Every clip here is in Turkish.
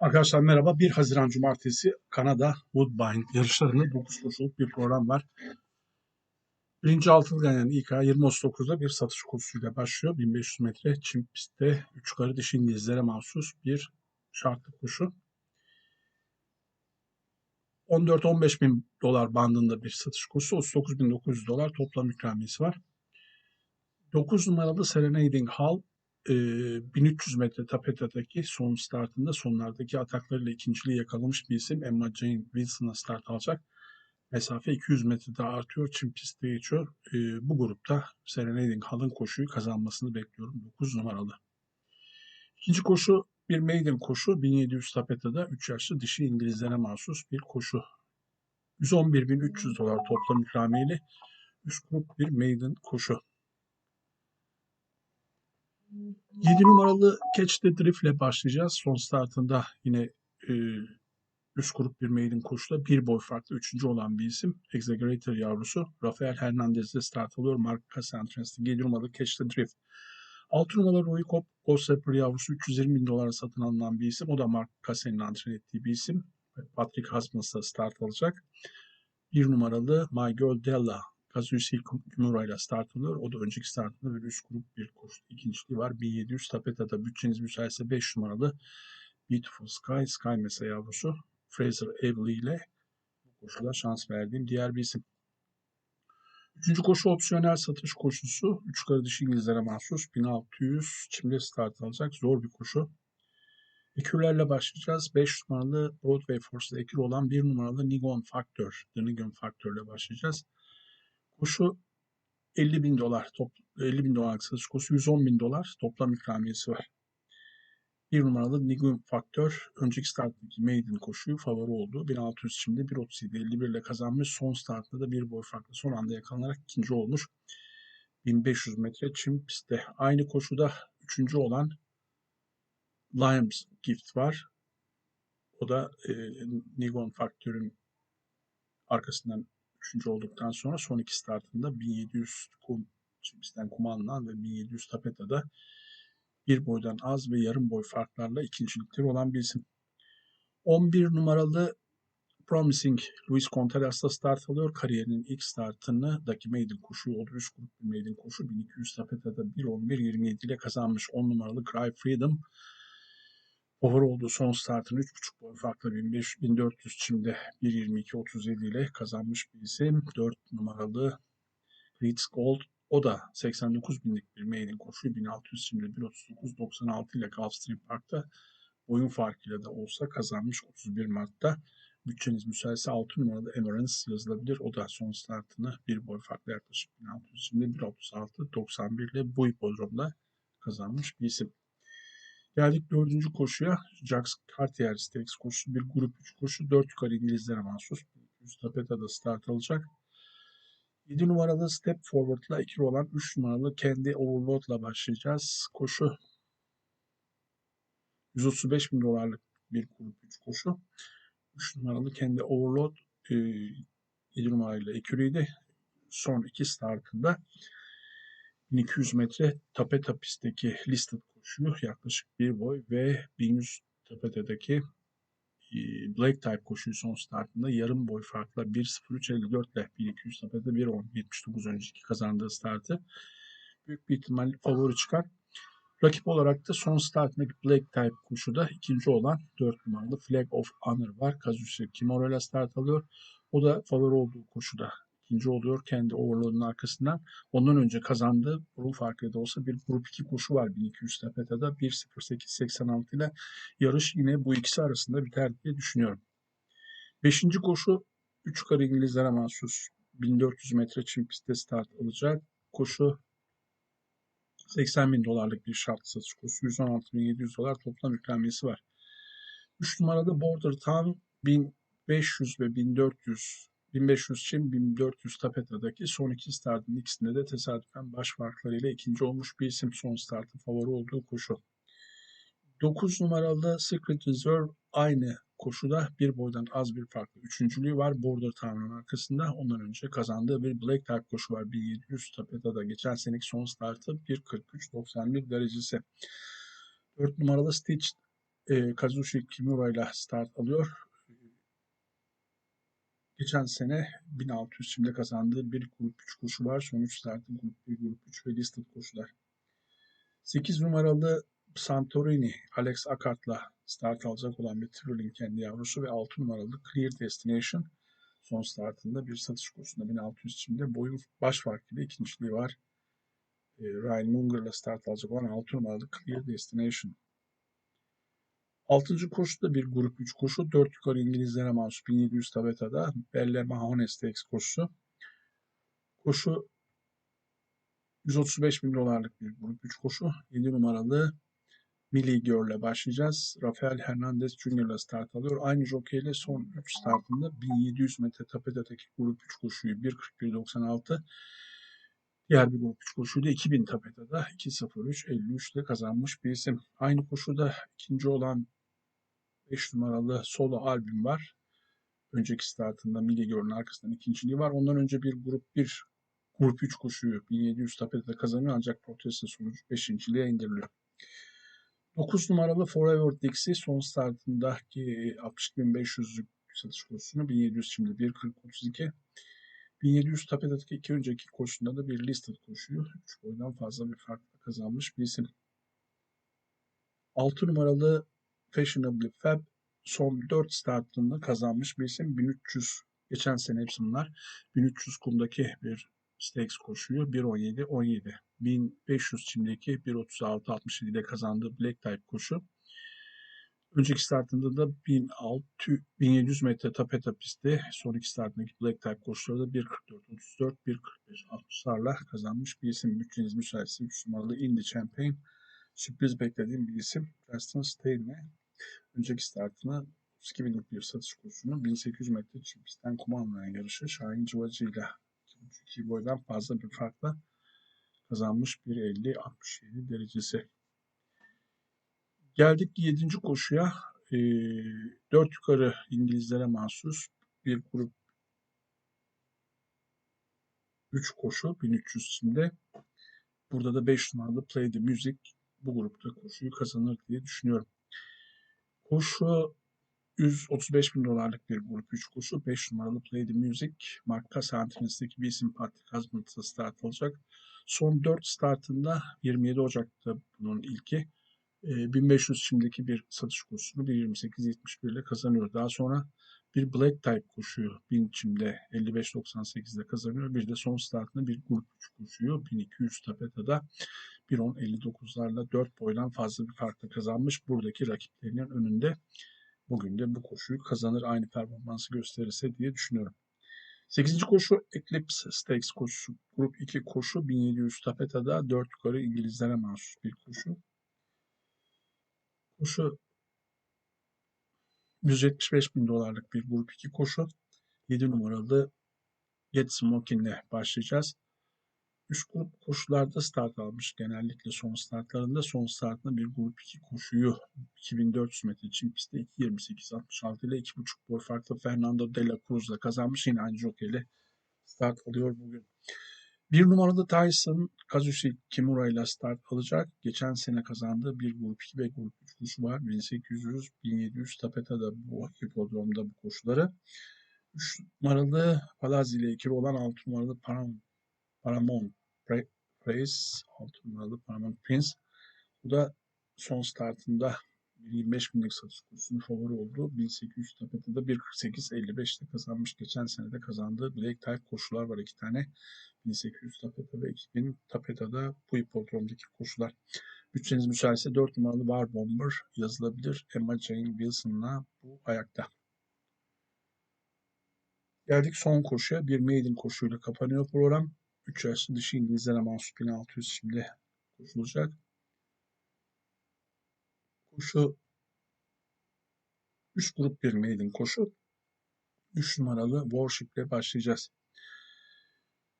Arkadaşlar merhaba. 1 Haziran Cumartesi Kanada Woodbine yarışlarında 9 koşuluk bir program var. Birinci altılı ganyan İK 20.39'da bir satış kursuyla başlıyor. 1500 metre çim pistte 3 yukarı dişi İngilizlere mahsus bir şartlı koşu. 14-15 bin dolar bandında bir satış kursu. 39.900 dolar toplam ikramiyesi var. 9 numaralı Serenading Hall e, 1300 metre tapetadaki son startında sonlardaki ataklarıyla ikinciliği yakalamış bir isim Emma Jane Wilson'a start alacak. Mesafe 200 metrede artıyor. Çim pistte geçiyor. E, bu grupta Serenading Hall'ın koşuyu kazanmasını bekliyorum. 9 numaralı. İkinci koşu bir maiden koşu. 1700 tapetada 3 yaşlı dişi İngilizlere mahsus bir koşu. 111.300 dolar toplam ikramiyeli 3 grup bir maiden koşu. 7 numaralı Catch the Drift ile başlayacağız. Son startında yine e, üst grup bir maiden koşuda bir boy farklı üçüncü olan bir isim. Exaggerator yavrusu. Rafael Hernandez ile start alıyor. Mark Casantres'te 7 numaralı Catch the Drift. 6 numaralı Roy Cobb, Ghost yavrusu 320 bin dolara satın alınan bir isim. O da Mark Cassen'in antren ettiği bir isim. Patrick Hasmus'la start alacak. 1 numaralı My Girl Della Kazuyoshi Kimura ile start alıyor. O da önceki startında bir üst grup bir koşu. İkinciliği var. 1700 Tapeta'da bütçeniz müsaitse 5 numaralı Beautiful Sky, Sky Mesa yavrusu Fraser Avery ile bu koşuda şans verdiğim diğer bir isim. Üçüncü koşu opsiyonel satış koşusu. Üç yukarı dişi İngilizlere mahsus. 1600 çimde start alacak. Zor bir koşu. Ekürlerle başlayacağız. 5 numaralı Broadway Force'da ekür olan 1 numaralı Nigon Factor. The Nigon Factor ile başlayacağız. Koşu 50 bin dolar. Top, 50 bin dolar satış koşu 110 bin dolar. Toplam ikramiyesi var. Bir numaralı Nigun Faktör önceki starttaki maiden koşuyu favori oldu. 1600 şimdi 1.37 51 ile kazanmış. Son startta da bir boy farklı son anda yakalanarak ikinci olmuş. 1500 metre çim pistte. Aynı koşuda üçüncü olan Lions Gift var. O da e, Nigon Faktör'ün arkasından üçüncü olduktan sonra son iki startında 1700 kum, pistten kumandan ve 1700 tapeta'da bir boydan az ve yarım boy farklarla ikincilikleri olan bir isim. 11 numaralı Promising Luis Contreras start alıyor. Kariyerinin ilk startını daki maiden koşu oldu. Üst grup bir maiden koşu. 1200 tapetada 1.11.27 ile kazanmış 10 numaralı Cry Freedom. Over olduğu son startını 3.5 boy farklı 1500, 1400 çimde 1.22.37 ile kazanmış bir isim. 4 numaralı Ritz Gold o da 89 binlik bir maiden koşuyu 1600 şimdi 1.39.96 ile Gulfstream Park'ta oyun farkıyla da olsa kazanmış 31 Mart'ta. Bütçeniz müsaitse 6 numaralı Emirates yazılabilir. O da son startını bir boy farklı yaklaşık 1600 şimdi 1.36.91 ile bu hipodromda kazanmış bir isim. Geldik dördüncü koşuya. Jacques Cartier Stakes koşusu bir grup 3 koşu. 4 yukarı İngilizlere mahsus. 100 tapeta'da start alacak. 7 numaralı Step Forward'la ikili olan 3 numaralı Kendi Overload'la başlayacağız. Koşu 135 bin dolarlık bir grup 3 koşu. 3 numaralı Kendi Overload 7 numarayla ekürüydü. Son iki startında 1200 metre tapeta pistteki listed koşuyu yaklaşık bir boy ve 1100 tapetadaki Black Type koşuyu son startında yarım boy farkla 1.03.54 ile 1200 tepede 1.10.79 önceki kazandığı startı büyük bir ihtimal favori çıkar. Rakip olarak da son startındaki Black Type koşuda ikinci olan 4 numaralı Flag of Honor var. Kazushi Kimura start alıyor. O da favori olduğu koşuda ikinci oluyor kendi overload'un arkasından. Ondan önce kazandığı burun farkı da olsa bir grup 2 koşu var 1200 tepede 1.08.86 ile yarış yine bu ikisi arasında biter diye düşünüyorum. Beşinci koşu 3 yukarı İngilizlere mahsus 1400 metre çim pistte start alacak. Koşu 80 bin dolarlık bir şart satış koşusu. 116.700 dolar toplam ikramiyesi var. 3 numarada Border Town 1500 ve 1400 1500 için 1400 Tapeta'daki son iki startın ikisinde de tesadüfen baş farklarıyla ikinci olmuş bir isim son startı favori olduğu koşu. 9 numaralı Secret Reserve aynı koşuda bir boydan az bir farklı üçüncülüğü var. Border Town'un arkasında ondan önce kazandığı bir Black Type koşu var. 1700 Tapeta'da geçen seneki son startı 1.43.91 derecesi. 4 numaralı Stitch e, Kazushi Kimura ile start alıyor. Geçen sene 1600 şimdi kazandığı bir grup 3 koşu var. Sonuç startı grup 1, grup 3 ve listed koşular. 8 numaralı Santorini Alex Akart'la start alacak olan bir Thrilling kendi yavrusu ve 6 numaralı Clear Destination son startında bir satış kursunda 1600 içinde boyun baş farkıyla ikinciliği var. E, Ryan Munger'la start alacak olan 6 numaralı Clear Destination. 6. koşuda bir grup 3 koşu. 4 yukarı İngilizlere mahsus 1700 tabetada Belle Mahone Stakes koşusu. Koşu 135 bin dolarlık bir grup 3 koşu. 7 numaralı Milli Girl'le başlayacağız. Rafael Hernandez ile start alıyor. Aynı jockey ile son 3 startında 1700 metre tapedadaki grup 3 koşuyu 1.41.96 Diğer bir grup 3 koşuyu da 2000 tapedada 2.03.53 ile kazanmış bir isim. Aynı koşuda ikinci olan 5 numaralı solo albüm var. Önceki startında Milli Girl'ün arkasından ikinciliği var. Ondan önce bir grup 1 grup 3 koşuyu 1700 tapedada kazanıyor ancak protesto sonucu 5.liğe indiriliyor. 9 numaralı Forever Dixie son startındaki 60.500'lük satış kursunu 1700 şimdi 1.40.32 1700 tapedaki iki önceki koşusunda da bir listed koşuyu 3 boydan fazla bir farkla kazanmış bir isim. 6 numaralı Fashionably Fab son 4 startında kazanmış bir isim. 1300 geçen sene hepsi bunlar. 1300 kumdaki bir Stakes koşuyu 1.17 17. 1500 çimdeki 1.36 67'de kazandığı Black Type koşu. Önceki startında da 1600, 1700 metre tapeta pisti. Son iki startındaki Black Type koşularda 1.44 34 1.45 60'larla kazanmış bir isim. Bütçeniz müsaitse 3 numaralı Indy Champagne. Sürpriz beklediğim bir isim. Preston Stein'le önceki startına 32 binlik bir satış kursunu 1800 metre çim pistten kuma almayan yarışı Şahin Cıvacı ile 2 boydan fazla bir farkla kazanmış bir 50-67 derecesi. Geldik 7. koşuya. E, 4 yukarı İngilizlere mahsus bir grup 3 koşu 1300 şimdi. Burada da 5 numaralı Play the Music bu grupta koşuyu kazanır diye düşünüyorum. Koşu 135 bin dolarlık bir grup 3 koşu. 5 numaralı Play the Music. Marka Santines'teki bir isim Patrick Hazmırt'ta start alacak. Son 4 startında 27 Ocak'ta bunun ilki. 1500 şimdiki bir satış kursunu 1.28.71 ile kazanıyor. Daha sonra bir Black Type koşuyor 1000 çimde 55.98'de kazanıyor. Bir de son startında bir grup 3 koşuyor 1200 tapetada 1.10.59'larla 4 boydan fazla bir farkla kazanmış. Buradaki rakiplerinin önünde bugün de bu koşuyu kazanır aynı performansı gösterirse diye düşünüyorum. 8. koşu Eclipse Stakes koşusu. Grup 2 koşu 1700 tapetada 4 yukarı İngilizlere mahsus bir koşu. Koşu 175 bin dolarlık bir grup 2 koşu. 7 numaralı Get Smokin'le başlayacağız. Üst grup koşularda start almış. Genellikle son startlarında son startında bir grup 2 koşuyu 2400 metre için pistte 2.28.66 ile 2.5 boy farklı Fernando de la Cruz'la kazanmış. Yine aynı jokeyle start alıyor bugün. Bir numaralı Tyson Kazushi Kimura ile start alacak. Geçen sene kazandığı bir grup 2 ve grup 3 koşu var. 1800-1700 tapeta da bu hipodromda bu koşuları. 3 numaralı Palazzi ile ikili olan 6 numaralı Param, Paramount Praise 6 numaralı Paramount Prince. Bu da son startında 25 binlik satış kursunun favori olduğu 1800 tapetada 1.48.55'te kazanmış. Geçen sene de kazandığı Black Type koşular var iki tane. 1800 tapeta ve 2000 tapetada bu hipodromdaki koşular. Bütçeniz müsaitse 4 numaralı War Bomber yazılabilir. Emma Jane Wilson'la bu ayakta. Geldik son koşuya. Bir maiden koşuyla kapanıyor program. 3 yaşlı dişi İngilizlere mahsus 1600 şimdi koşulacak. Koşu 3 grup bir maiden koşu. 3 numaralı Warship ile başlayacağız.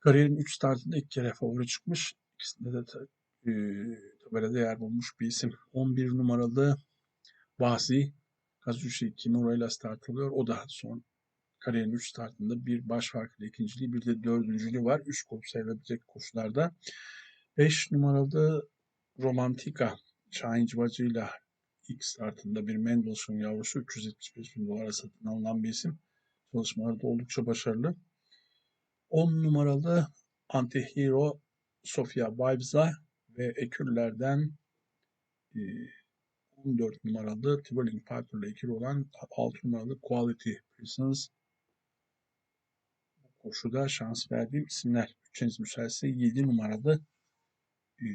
Kariyerin 3 startında ilk kere favori çıkmış. İkisinde de e, tabelada yer bulmuş bir isim. 11 numaralı Vasi Kazushi Kimura ile start alıyor. O da son kariyerin 3 startında bir baş farklı ikinciliği bir de dördüncülüğü var. 3 grup sayılabilecek koşularda. 5 numaralı Romantika Şahin Cıvacı ile ilk startında bir Mendelssohn yavrusu 375 bin dolara satın alınan bir isim. Çalışmaları da oldukça başarılı. 10 numaralı Antihero Sofia Vibes'a ve ekürlerden e, 14 numaralı Twirling Piper ile ikili olan 6 numaralı Quality bu koşuda şans verdiğim isimler. Bütçeniz müsaitse 7 numaralı e,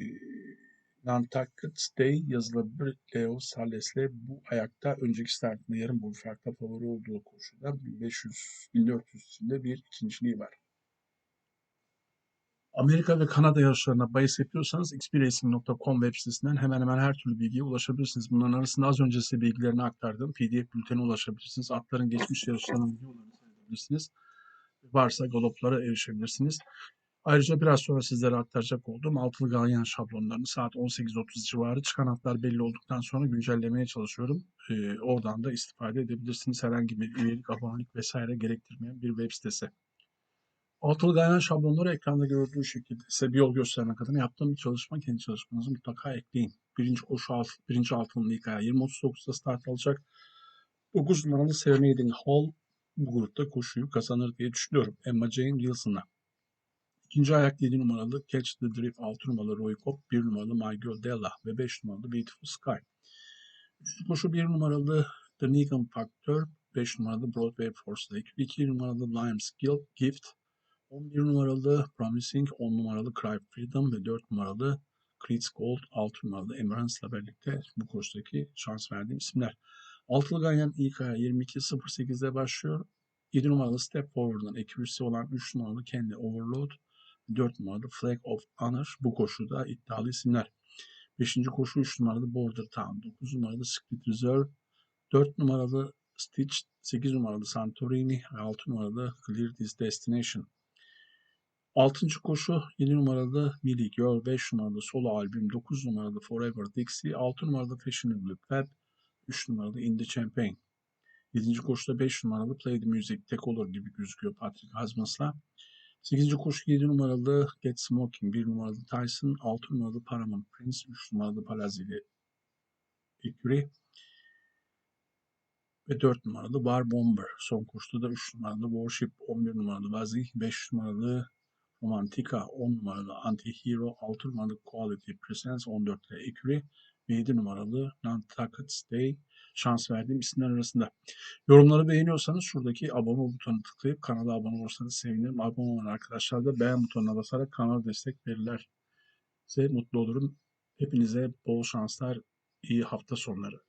Nantucket Stay yazılabilir Leo Sales'le bu ayakta önceki startında yarım boy farkla favori olduğu koşuda 1500-1400 içinde bir ikinciliği var. Amerika ve Kanada yarışlarına bahis yapıyorsanız xbracing.com web sitesinden hemen hemen her türlü bilgiye ulaşabilirsiniz. Bunların arasında az önce size bilgilerini aktardığım PDF bültene ulaşabilirsiniz. Atların geçmiş yarışlarının videolarını seyredebilirsiniz. Varsa galoplara erişebilirsiniz. Ayrıca biraz sonra sizlere aktaracak olduğum altılı ganyan şablonlarını saat 18.30 civarı çıkan atlar belli olduktan sonra güncellemeye çalışıyorum. Ee, oradan da istifade edebilirsiniz. Herhangi bir üyelik, abonelik vesaire gerektirmeyen bir web sitesi. Altılı ganyan şablonları ekranda gördüğü şekilde size bir yol göstermek adına yaptığım bir çalışma. Kendi çalışmanızı mutlaka ekleyin. Birinci koşu alt, birinci altının ilk ayağı 20.39'da start alacak. 9 numaralı Serenading Hall bu grupta koşuyu kazanır diye düşünüyorum. Emma Jane Wilson'la. İkinci ayak 7 numaralı Catch the Drift, 6 numaralı Roy Cobb, 1 numaralı Girl Della ve 5 numaralı Beautiful Sky. Üçüncü koşu 1 numaralı The Negan Factor, 5 numaralı Broadway Force Lake, 2 numaralı Limes Gift, 11 numaralı Promising, 10 numaralı Cry Freedom ve 4 numaralı Creed's Gold, 6 numaralı Emerance'la birlikte bu koşudaki şans verdiğim isimler. Altılı Ganyan ayağı 22.08'de başlıyor. 7 numaralı Step Forward'ın ekürisi olan 3 numaralı Kendi Overload, 4 numaralı Flag of Honor bu koşuda iddialı isimler. 5. koşu 3 numaralı Border Town, 9 numaralı Split Reserve, 4 numaralı Stitch, 8 numaralı Santorini ve 6 numaralı Clear This Destination. 6. koşu 7 numaralı Millie Girl, 5 numaralı solo albüm, 9 numaralı Forever Dixie, 6 numaralı Fashionable Fab, 3 numaralı In The Champagne. 7. koşuda 5 numaralı Play The Music tek olur gibi gözüküyor Patrick Hasmus'la. 8. koşu 7 numaralı Get Smoking, 1 numaralı Tyson, 6 numaralı Paramount Prince, 3 numaralı Palazzi Ecury ve 4 numaralı Bar Bomber. Son koşuda da 3 numaralı Warship, 11 numaralı Vazih, 5 numaralı Romantica, 10 numaralı Anti-Hero, 6 numaralı Quality Presence, 14 ile Ecury ve 7 numaralı Nantucket Stay şans verdiğim isimler arasında. Yorumları beğeniyorsanız şuradaki abone butonuna tıklayıp kanala abone olursanız sevinirim. Abone olan arkadaşlar da beğen butonuna basarak kanala destek verirler. Mutlu olurum. Hepinize bol şanslar, iyi hafta sonları.